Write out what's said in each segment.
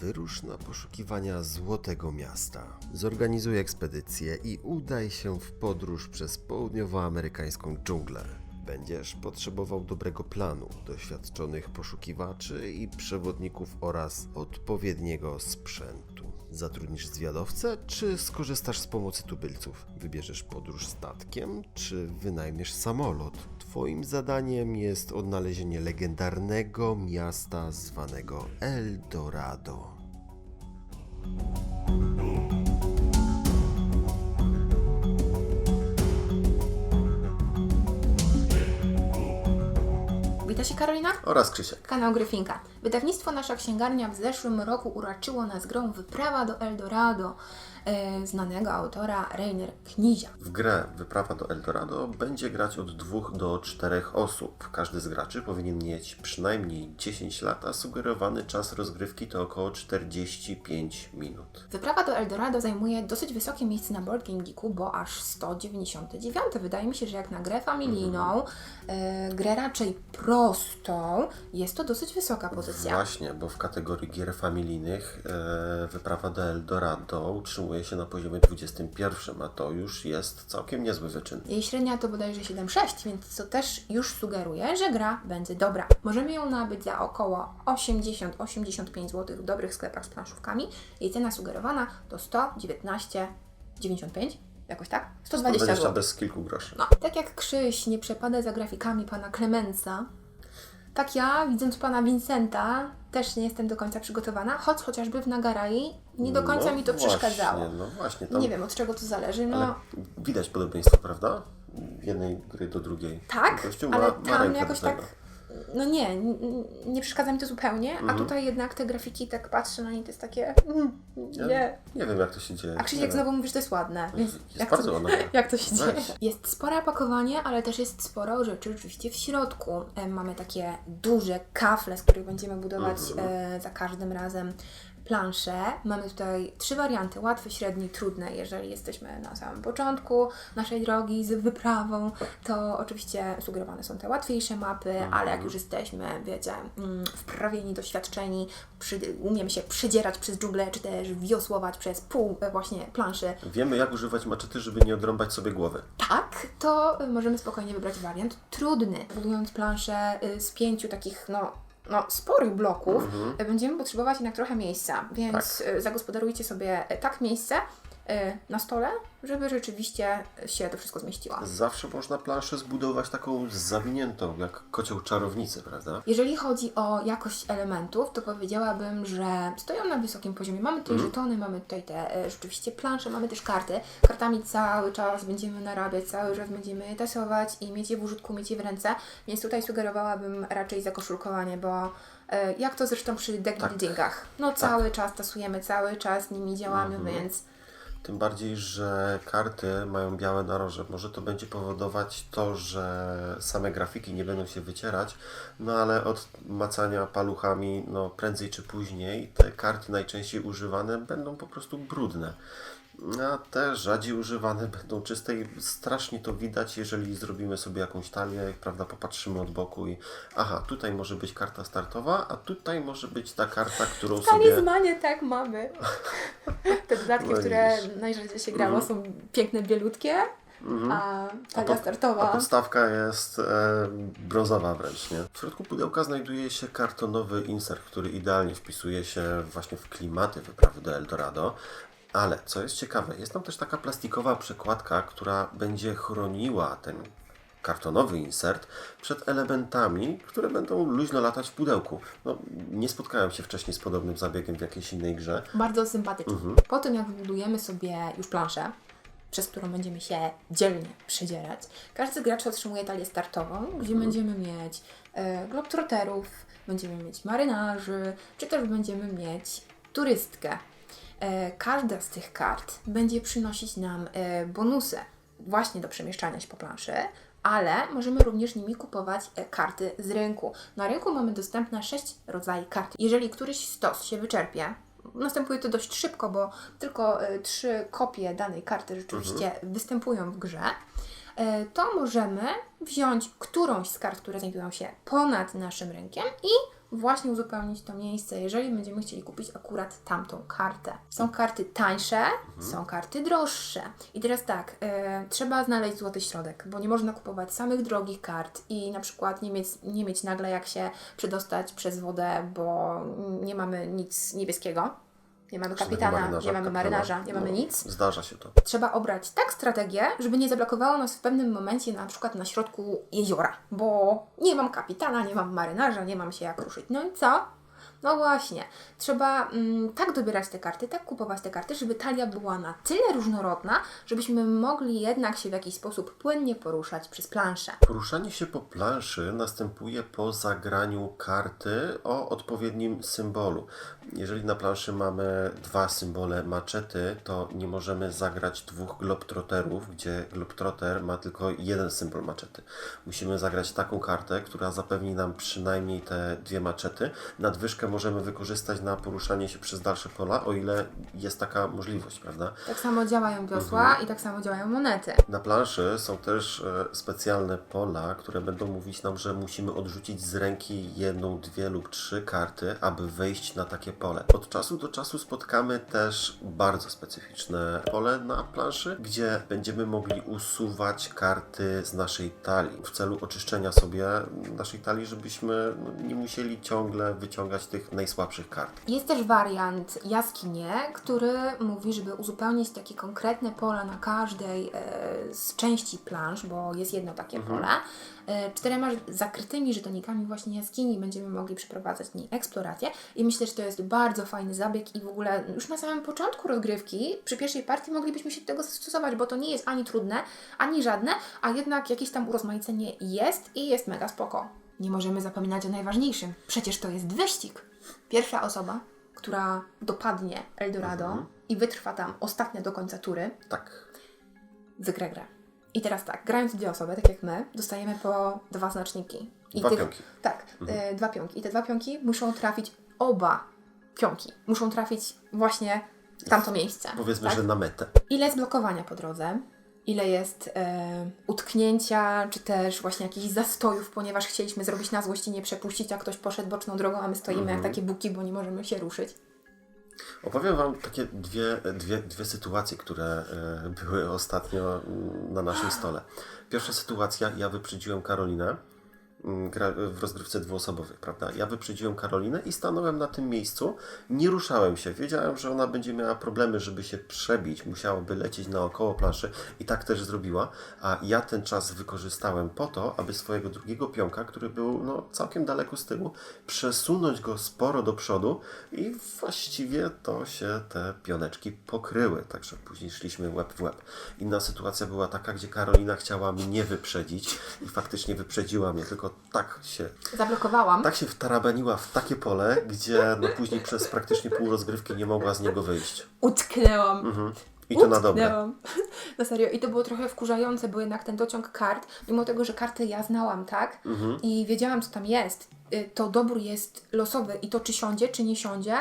Wyrusz na poszukiwania Złotego Miasta. Zorganizuj ekspedycję i udaj się w podróż przez południowoamerykańską dżunglę. Będziesz potrzebował dobrego planu, doświadczonych poszukiwaczy i przewodników oraz odpowiedniego sprzętu. Zatrudnisz zwiadowcę, czy skorzystasz z pomocy tubylców? Wybierzesz podróż statkiem, czy wynajmiesz samolot? Twoim zadaniem jest odnalezienie legendarnego miasta zwanego El Dorado. Wita się Karolina? Oraz Krzysiek. Kanał Gryfinka. Wydawnictwo Nasza Księgarnia w zeszłym roku uraczyło nas grą Wyprawa do Eldorado e, znanego autora Rainer Knizia. W grę Wyprawa do Eldorado będzie grać od dwóch do czterech osób. Każdy z graczy powinien mieć przynajmniej 10 lat, a sugerowany czas rozgrywki to około 45 minut. Wyprawa do Eldorado zajmuje dosyć wysokie miejsce na Board Game Geeku, bo aż 199. Wydaje mi się, że jak na grę familijną, e, grę raczej prostą, jest to dosyć wysoka pozycja. Właśnie, bo w kategorii gier familijnych e, Wyprawa do Eldorado utrzymuje się na poziomie 21, a to już jest całkiem niezły wyczyn. Jej średnia to bodajże 7,6, więc to też już sugeruje, że gra będzie dobra. Możemy ją nabyć za około 80-85 zł w dobrych sklepach z planszówkami. Jej cena sugerowana to 119,95, jakoś tak? 120 20 zł. bez kilku groszy. No, tak jak Krzyś nie przepada za grafikami pana Klemensa, tak ja, widząc pana Vincenta, też nie jestem do końca przygotowana, choć chociażby w Nagarai nie do końca No mi to właśnie, przeszkadzało. No właśnie, tam Nie wiem od czego to zależy, no Ale widać podobieństwo, prawda? Jednej gry do drugiej. tak, ma- ale ma tam jakoś tak, tego. No nie, nie przeszkadza mi to zupełnie, Mhm. a tutaj jednak te grafiki, tak patrzę na nie, to jest takie, mm, Ja nie. nie wiem jak to się dzieje. A Krzysiek Nie znowu mówi, że to jest ładne, więc Jest jak bardzo to, ładne. jak to się Weź. dzieje? Jest spore opakowanie, ale też jest sporo rzeczy oczywiście w środku. E, Mamy takie duże kafle, z których będziemy budować Mhm. e, za każdym razem plansze. Mamy tutaj trzy warianty, łatwy, średni, trudny. Jeżeli jesteśmy na samym początku naszej drogi z wyprawą, to oczywiście sugerowane są te łatwiejsze mapy, Mhm. ale jak już jesteśmy, wiecie, mm, wprawieni, doświadczeni, przy, umiemy się przedzierać przez dżunglę, czy też wiosłować przez pół e, właśnie planszy, Wiemy jak używać maczety, żeby nie odrąbać sobie głowy. tak, to możemy spokojnie wybrać wariant trudny. Budując planszę y, z pięciu takich, no, no sporych bloków, y, będziemy potrzebować jednak trochę miejsca, więc y, zagospodarujcie sobie y, tak miejsce na stole, żeby rzeczywiście się to wszystko zmieściło. Zawsze można planszę zbudować taką zawiniętą, jak kocioł czarownicy, prawda? Jeżeli chodzi o jakość elementów, to powiedziałabym, że stoją na wysokim poziomie. Mamy tutaj żetony, mamy tutaj te e, rzeczywiście plansze, mamy też karty. Kartami cały czas będziemy narabiać, cały czas będziemy je tasować i mieć je w użytku, mieć je w ręce, więc tutaj sugerowałabym raczej zakoszulkowanie, bo e, jak to zresztą przy deck Tak. no cały czas tasujemy, cały czas nimi działamy, więc Tym bardziej, że karty mają białe naroże. Może to będzie powodować to, że same grafiki nie będą się wycierać, no ale od macania paluchami, no prędzej czy później te karty najczęściej używane będą po prostu brudne. A te rzadziej używane będą czyste i strasznie to widać, jeżeli zrobimy sobie jakąś talię, prawda, popatrzymy od boku i aha, tutaj może być karta startowa, a tutaj może być ta karta, którą w sobie... talizmanie tak mamy. Te dodatki, No które najrzadziej się grało, są piękne, bielutkie, a talia startowa... A podstawka jest e, brązowa wręcz, nie? W środku pudełka znajduje się kartonowy insert, który idealnie wpisuje się właśnie w klimaty wyprawy do Eldorado. Ale co jest ciekawe, jest tam też taka plastikowa przekładka, która będzie chroniła ten kartonowy insert przed elementami, które będą luźno latać w pudełku. No, nie spotkałem się wcześniej z podobnym zabiegiem w jakiejś innej grze. Bardzo sympatyczny. Po tym, jak wybudujemy sobie już planszę, przez którą będziemy się dzielnie przedzierać, każdy z graczy otrzymuje talię startową, gdzie będziemy mieć e, globtroterów, będziemy mieć marynarzy, czy też będziemy mieć turystkę. E, każda z tych kart będzie przynosić nam e, bonusy właśnie do przemieszczania się po planszy, ale możemy również nimi kupować e, karty z rynku. Na rynku mamy dostępne 6 rodzajów kart. Jeżeli któryś stos się wyczerpie, następuje to dość szybko, bo tylko trzy kopie danej karty rzeczywiście występują w grze, to możemy wziąć którąś z kart, które znajdują się ponad naszym rynkiem i właśnie uzupełnić to miejsce, jeżeli będziemy chcieli kupić akurat tamtą kartę. Są karty tańsze, są karty droższe. I teraz tak, e, trzeba znaleźć złoty środek, bo nie można kupować samych drogich kart i na przykład nie mieć, nie mieć nagle jak się przedostać przez wodę, bo nie mamy nic niebieskiego. Nie mamy kapitana, nie mamy marynarza, nie mamy No, nic Zdarza się to. trzeba obrać tak strategię, żeby nie zablokowało nas w pewnym momencie na przykład na środku jeziora, bo nie mam kapitana, nie mam marynarza, nie mam się jak ruszyć. No i co? No właśnie, trzeba mm, tak dobierać te karty, tak kupować te karty, żeby talia była na tyle różnorodna, żebyśmy mogli jednak się w jakiś sposób płynnie poruszać przez planszę. Poruszanie się po planszy następuje po zagraniu karty o odpowiednim symbolu. Jeżeli na planszy mamy dwa symbole maczety, to nie możemy zagrać dwóch globtroterów, gdzie globtroter ma tylko jeden symbol maczety. Musimy zagrać taką kartę, która zapewni nam przynajmniej te dwie maczety. Nadwyżkę możemy wykorzystać na poruszanie się przez dalsze pola, o ile jest taka możliwość, prawda? Tak samo działają wiosła i tak samo działają monety. Na planszy są też e, specjalne pola, które będą mówić nam, że musimy odrzucić z ręki jedną, dwie lub trzy karty, aby wejść na takie pole. Od czasu do czasu spotkamy też bardzo specyficzne pole na planszy, gdzie będziemy mogli usuwać karty z naszej talii w celu oczyszczenia sobie naszej talii, żebyśmy no, nie musieli ciągle wyciągać tych najsłabszych kart. Jest też wariant jaskinie, który mówi, żeby uzupełnić takie konkretne pola na każdej e, z części plansz, bo jest jedno takie pole, e, czterema zakrytymi żetonikami właśnie jaskini będziemy mogli przeprowadzać w niej eksplorację i myślę, że to jest bardzo fajny zabieg i w ogóle już na samym początku rozgrywki, przy pierwszej partii moglibyśmy się do tego zastosować, bo to nie jest ani trudne, ani żadne, a jednak jakieś tam urozmaicenie jest i jest mega spoko. Nie możemy zapominać o najważniejszym. Przecież to jest wyścig. Pierwsza osoba, która dopadnie Eldorado i wytrwa tam ostatnia do końca tury, Tak. wygra grę. I teraz tak, grając dwie osoby, tak jak my, dostajemy po dwa znaczniki. I Dwa pionki. Tak, e, dwa pionki. I te dwa pionki muszą trafić oba pionki. Muszą trafić właśnie w tamto miejsce. Powiedzmy, tak? że na metę. Ile jest blokowania po drodze, ile jest e, utknięcia, czy też właśnie jakichś zastojów, ponieważ chcieliśmy zrobić na złość i nie przepuścić, a ktoś poszedł boczną drogą, a my stoimy jak takie buki, bo nie możemy się ruszyć. Opowiem Wam takie dwie, dwie, dwie sytuacje, które e, były ostatnio mm, na naszym stole. Pierwsza sytuacja, ja wyprzedziłem Karolinę w rozgrywce dwuosobowej, prawda? Ja wyprzedziłem Karolinę i stanąłem na tym miejscu, nie ruszałem się. Wiedziałem, że ona będzie miała problemy, żeby się przebić, musiałaby lecieć naokoło planszy i tak też zrobiła, a ja ten czas wykorzystałem po to, aby swojego drugiego pionka, który był no, całkiem daleko z tyłu, przesunąć go sporo do przodu i właściwie to się te pioneczki pokryły, także później szliśmy łeb w łeb. Inna sytuacja była taka, gdzie Karolina chciała mnie wyprzedzić i faktycznie wyprzedziła mnie, tylko tak się Zablokowałam. tak się wtarabaniła w takie pole, gdzie no później przez praktycznie pół rozgrywki nie mogła z niego wyjść. Utknęłam. Mhm. I to na dobre. Utknęłam. Na serio. I to było trochę wkurzające, bo jednak ten dociąg kart, mimo tego, że karty ja znałam, tak? Mhm. I wiedziałam, co tam jest, y, to dobór jest losowy i to, czy siądzie, czy nie siądzie,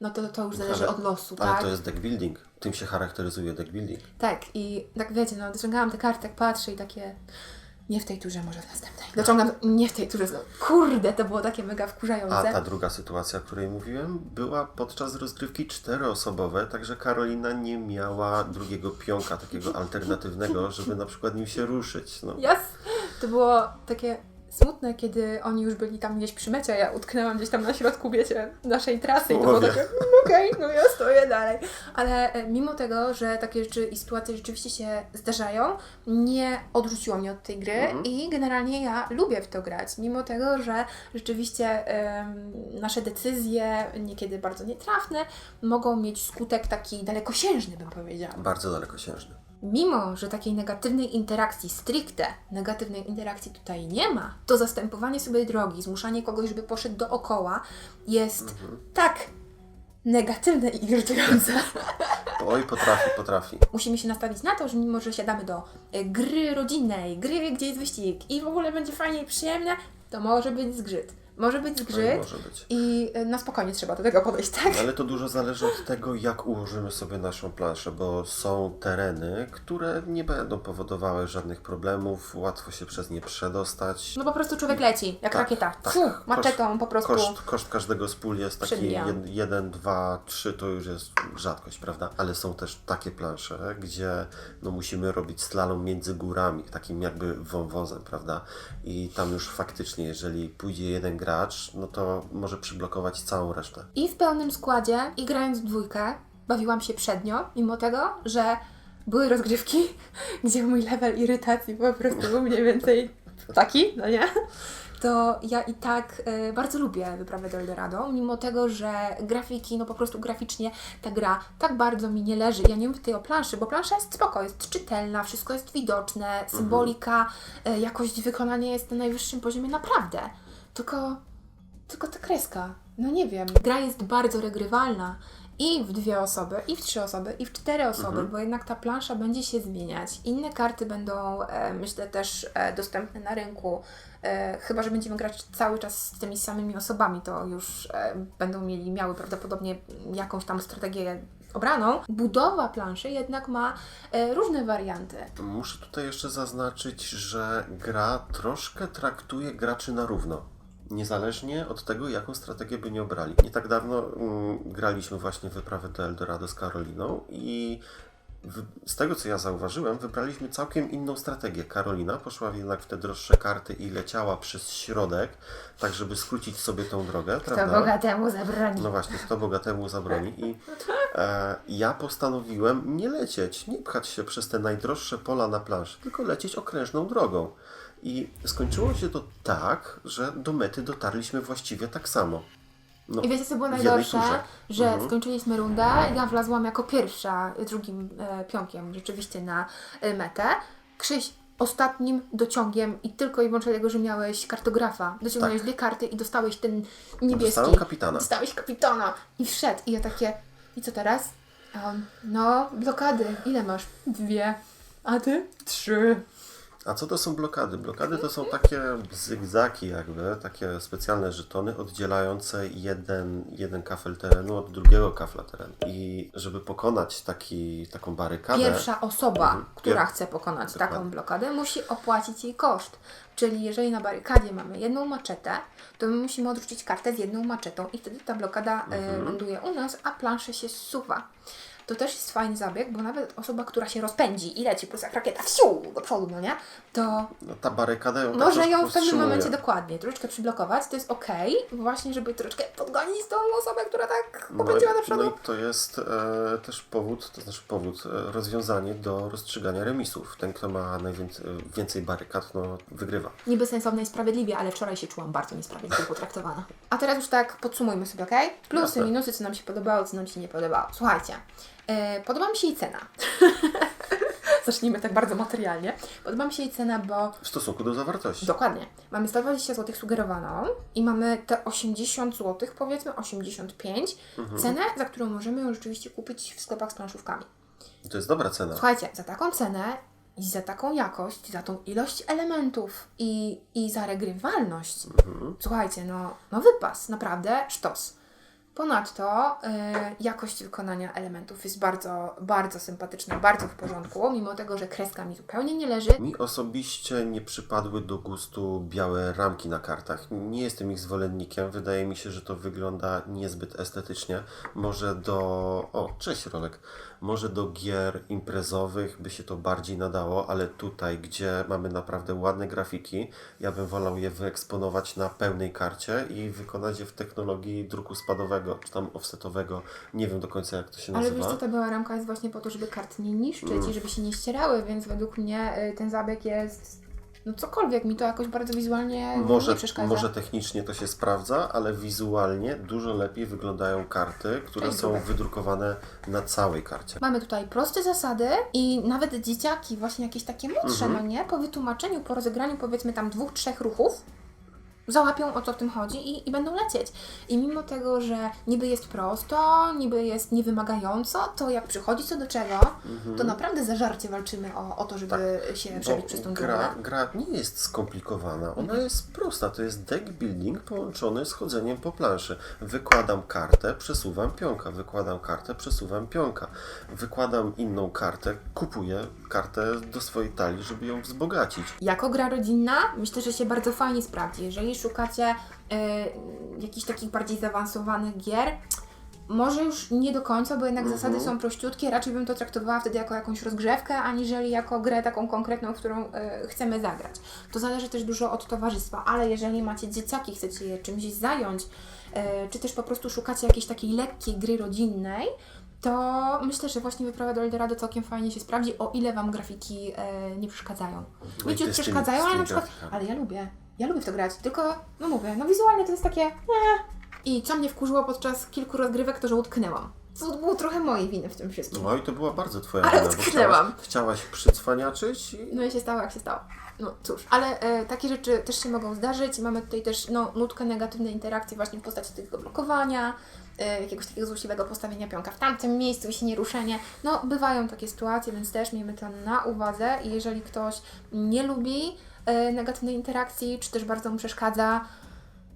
no to, to już zależy Ale- od losu, Ale tak? to jest deck building. Tym się charakteryzuje deck building. Tak, i tak wiecie, no dociągałam te karty, tak patrzę i takie nie w tej turze, może w następnej. Dociągam nie w tej turze znowu. Kurde, to było takie mega wkurzające. A ta druga sytuacja, o której mówiłem, była podczas rozgrywki czteroosobowe, także Karolina nie miała drugiego pionka, takiego alternatywnego, żeby na przykład nim się ruszyć. No. Yes! To było takie smutne, kiedy oni już byli tam gdzieś przy mecie, a ja utknęłam gdzieś tam na środku, wiecie, naszej trasy i to było takie, "Mm, okej, no ja stoję dalej. Ale e, mimo tego, że takie rzeczy i sytuacje rzeczywiście się zdarzają, nie odrzuciło mnie od tej gry i generalnie ja lubię w to grać, mimo tego, że rzeczywiście em, nasze decyzje, niekiedy bardzo nietrafne, mogą mieć skutek taki dalekosiężny, bym powiedziała. Bardzo dalekosiężny. Mimo, że takiej negatywnej interakcji stricte, negatywnej interakcji tutaj nie ma, to zastępowanie sobie drogi, zmuszanie kogoś, żeby poszedł dookoła jest tak negatywne i irytujące. Oj, potrafi, potrafi. Musimy się nastawić na to, że mimo, że siadamy do e, gry rodzinnej, gry, gdzie jest wyścig i w ogóle będzie fajnie i przyjemnie, to może być zgrzyt. Może być zgrzyt Może być. i y, na spokojnie trzeba do tego podejść, tak? Ale to dużo zależy od tego, jak ułożymy sobie naszą planszę, bo są tereny, które nie będą powodowały żadnych problemów, łatwo się przez nie przedostać. No po prostu człowiek leci, jak Tak, rakieta. tak. Maczetą po prostu. Koszt, koszt każdego z pól jest taki Przebija. 1, 2, 3 to już jest rzadkość, prawda? Ale są też takie plansze, gdzie no, musimy robić slalom między górami, takim jakby wąwozem, prawda? I tam już faktycznie, jeżeli pójdzie jeden gracz, no to może przyblokować całą resztę. I w pełnym składzie, i grając w dwójkę, bawiłam się przednio, mimo tego, że były rozgrywki, gdzie mój level irytacji po prostu był mniej więcej taki, no nie? To ja i tak e, bardzo lubię wyprawę do Eldorado, mimo tego, że grafiki, no po prostu graficznie ta gra tak bardzo mi nie leży. Ja nie mówię tutaj o planszy, bo plansza jest spoko, jest czytelna, wszystko jest widoczne, symbolika, e, jakość wykonania jest na najwyższym poziomie, naprawdę. Tylko tylko ta kreska. No nie wiem. Gra jest bardzo regrywalna i w dwie osoby, i w trzy osoby, i w cztery osoby, bo jednak ta plansza będzie się zmieniać. Inne karty będą, e, myślę, też e, dostępne na rynku. E, chyba, że będziemy grać cały czas z tymi samymi osobami, to już e, będą mieli, miały prawdopodobnie jakąś tam strategię obraną. Budowa planszy jednak ma e, różne warianty. Muszę tutaj jeszcze zaznaczyć, że gra troszkę traktuje graczy na równo. Niezależnie od tego, jaką strategię by nie obrali. Nie tak dawno mm, graliśmy właśnie wyprawę do Eldorado z Karoliną i z tego co ja zauważyłem, wybraliśmy całkiem inną strategię. Karolina poszła jednak w te droższe karty i leciała przez środek, tak żeby skrócić sobie tą drogę, prawda? bogatemu zabroni. No właśnie, kto bogatemu zabroni. I e, ja postanowiłem nie lecieć, nie pchać się przez te najdroższe pola na planszy, tylko lecieć okrężną drogą. I skończyło się to tak, że do mety dotarliśmy właściwie tak samo. No, I wiecie co było najgorsze? Że Mhm. skończyliśmy rundę, ja wlazłam jako pierwsza, drugim e, pionkiem rzeczywiście na e, metę. Krzyś ostatnim dociągiem i tylko i wyłącznie dlatego, że miałeś kartografa. Dociągnąłeś dwie karty i dostałeś ten niebieski. Tak. Dostałem kapitana. Dostałeś kapitana i wszedł. I ja takie, i co teraz? A on, no, blokady. Ile masz? Dwie. A ty? Trzy. A co to są blokady? Blokady to są takie zygzaki jakby, takie specjalne żetony oddzielające jeden, jeden kafel terenu od drugiego kafla terenu. I żeby pokonać taki, taką barykadę... Pierwsza osoba, Mhm. która chce pokonać Dokładnie. taką blokadę, musi opłacić jej koszt. Czyli jeżeli na barykadzie mamy jedną maczetę, to my musimy odrzucić kartę z jedną maczetą i wtedy ta blokada e, Mhm. ląduje u nas, a plansze się zsuwa. To też jest fajny zabieg, bo nawet osoba, która się rozpędzi i leci po prostu jak rakieta wsiu, do przodu, no nie? To No, ta barykada ją tak może ją w pewnym momencie dokładnie troszeczkę przyblokować, to jest ok, właśnie żeby troszeczkę podgonić tą osobę, która tak No popędziła do i, przodu. no i to jest e, też powód, to znaczy powód, e, rozwiązanie do rozstrzygania remisów. Ten, kto ma najwięcej więcej barykad, no wygrywa. Niby sensowne i sprawiedliwie, ale wczoraj się czułam bardzo niesprawiedliwie potraktowana. A teraz już tak podsumujmy sobie, ok? Plusy, Jasne. minusy, co nam się podobało, co nam się nie podobało. Słuchajcie, e, podoba mi się jej cena. Zacznijmy tak bardzo materialnie. Podoba mi się jej cena, bo W stosunku do zawartości. dokładnie, mamy 120 zł sugerowaną i mamy te 80 zł, powiedzmy 85, Mhm. cenę, za którą możemy ją rzeczywiście kupić w sklepach z planszówkami. To jest dobra cena. Słuchajcie, za taką cenę i za taką jakość, za tą ilość elementów i, i za regrywalność, słuchajcie, no, no wypas, naprawdę sztos. Ponadto y, jakość wykonania elementów jest bardzo, bardzo sympatyczna, bardzo w porządku, mimo tego, że kreska mi zupełnie nie leży. Mi osobiście nie przypadły do gustu białe ramki na kartach. Nie jestem ich zwolennikiem. Wydaje mi się, że to wygląda niezbyt estetycznie. Może do. O, cześć Rolek. Może do gier imprezowych by się to bardziej nadało, ale tutaj, gdzie mamy naprawdę ładne grafiki, ja bym wolał je wyeksponować na pełnej karcie i wykonać je w technologii druku spadowego czy tam offsetowego. Nie wiem do końca, jak to się Ale nazywa. wiesz co, ta biała ramka jest właśnie po to, żeby kart nie niszczyć i żeby się nie ścierały, więc według mnie y, ten zabieg jest, no cokolwiek, mi to jakoś bardzo wizualnie Może, nie przeszkadza. może technicznie to się sprawdza, ale wizualnie dużo lepiej wyglądają karty, które są wydrukowane na całej karcie. Mamy tutaj proste zasady i nawet dzieciaki, właśnie jakieś takie młodsze, Mhm. no nie, po wytłumaczeniu, po rozegraniu powiedzmy tam dwóch, trzech ruchów, załapią o co w tym chodzi i, i będą lecieć. I mimo tego, że niby jest prosto, niby jest niewymagająco, to jak przychodzi co do czego, to naprawdę zażarcie walczymy o, o to, żeby się przebić przez tą Mhm. Tak, gra, gra nie jest skomplikowana, ona jest prosta. To jest deck building połączony z chodzeniem po planszy. Wykładam kartę, przesuwam pionka, wykładam kartę, przesuwam pionka. Wykładam inną kartę, kupuję kartę do swojej talii, żeby ją wzbogacić. Jako gra rodzinna myślę, że się bardzo fajnie sprawdzi. Jeżeli szukacie y, jakichś takich bardziej zaawansowanych gier, może już nie do końca, bo jednak zasady są prościutkie, raczej bym to traktowała wtedy jako jakąś rozgrzewkę, aniżeli jako grę taką konkretną, którą y, chcemy zagrać. To zależy też dużo od towarzystwa, ale jeżeli macie dzieciaki, chcecie je czymś zająć, y, czy też po prostu szukacie jakiejś takiej lekkiej gry rodzinnej, to myślę, że właśnie wyprawa do Eldorado całkiem fajnie się sprawdzi, o ile Wam grafiki e, nie przeszkadzają. No Wiecie, przeszkadzają, ale na przykład, ale ja lubię, ja lubię w to grać, tylko, no mówię, no wizualnie to jest takie, nie. I co mnie wkurzyło podczas kilku rozgrywek, to że utknęłam. Co było trochę mojej winy w tym wszystkim. No i to była bardzo twoja Ale wina, bo utknęłam. chciałaś, chciałaś przycwaniaczyć i No i się stało jak się stało. No cóż, ale e, takie rzeczy też się mogą zdarzyć. Mamy tutaj też no, nutkę negatywnej interakcji właśnie w postaci tego blokowania, e, jakiegoś takiego złośliwego postawienia pionka w tamtym miejscu i się nieruszenie. No bywają takie sytuacje, więc też miejmy to na uwadze i jeżeli ktoś nie lubi negatywnej interakcji, czy też bardzo mu przeszkadza,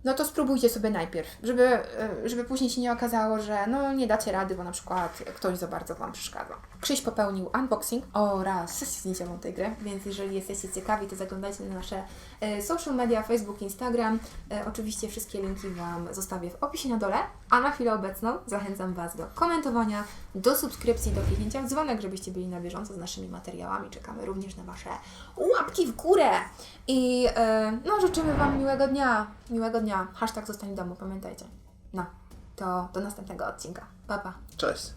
no to spróbujcie sobie najpierw, żeby, e, żeby później się nie okazało, że no nie dacie rady, bo na przykład ktoś za bardzo Wam przeszkadza. Krzyś popełnił unboxing oraz sesję zdjęciową tej gry, więc jeżeli jesteście ciekawi, to zaglądajcie na nasze e, social media, Facebook, Instagram. E, Oczywiście wszystkie linki Wam zostawię w opisie na dole, a na chwilę obecną zachęcam Was do komentowania, do subskrypcji, do kliknięcia w dzwonek, żebyście byli na bieżąco z naszymi materiałami. Czekamy również na Wasze łapki w górę i no życzymy Wam miłego dnia, miłego Hashtag zostań w domu, pamiętajcie. No, to do następnego odcinka. Pa, pa. cześć.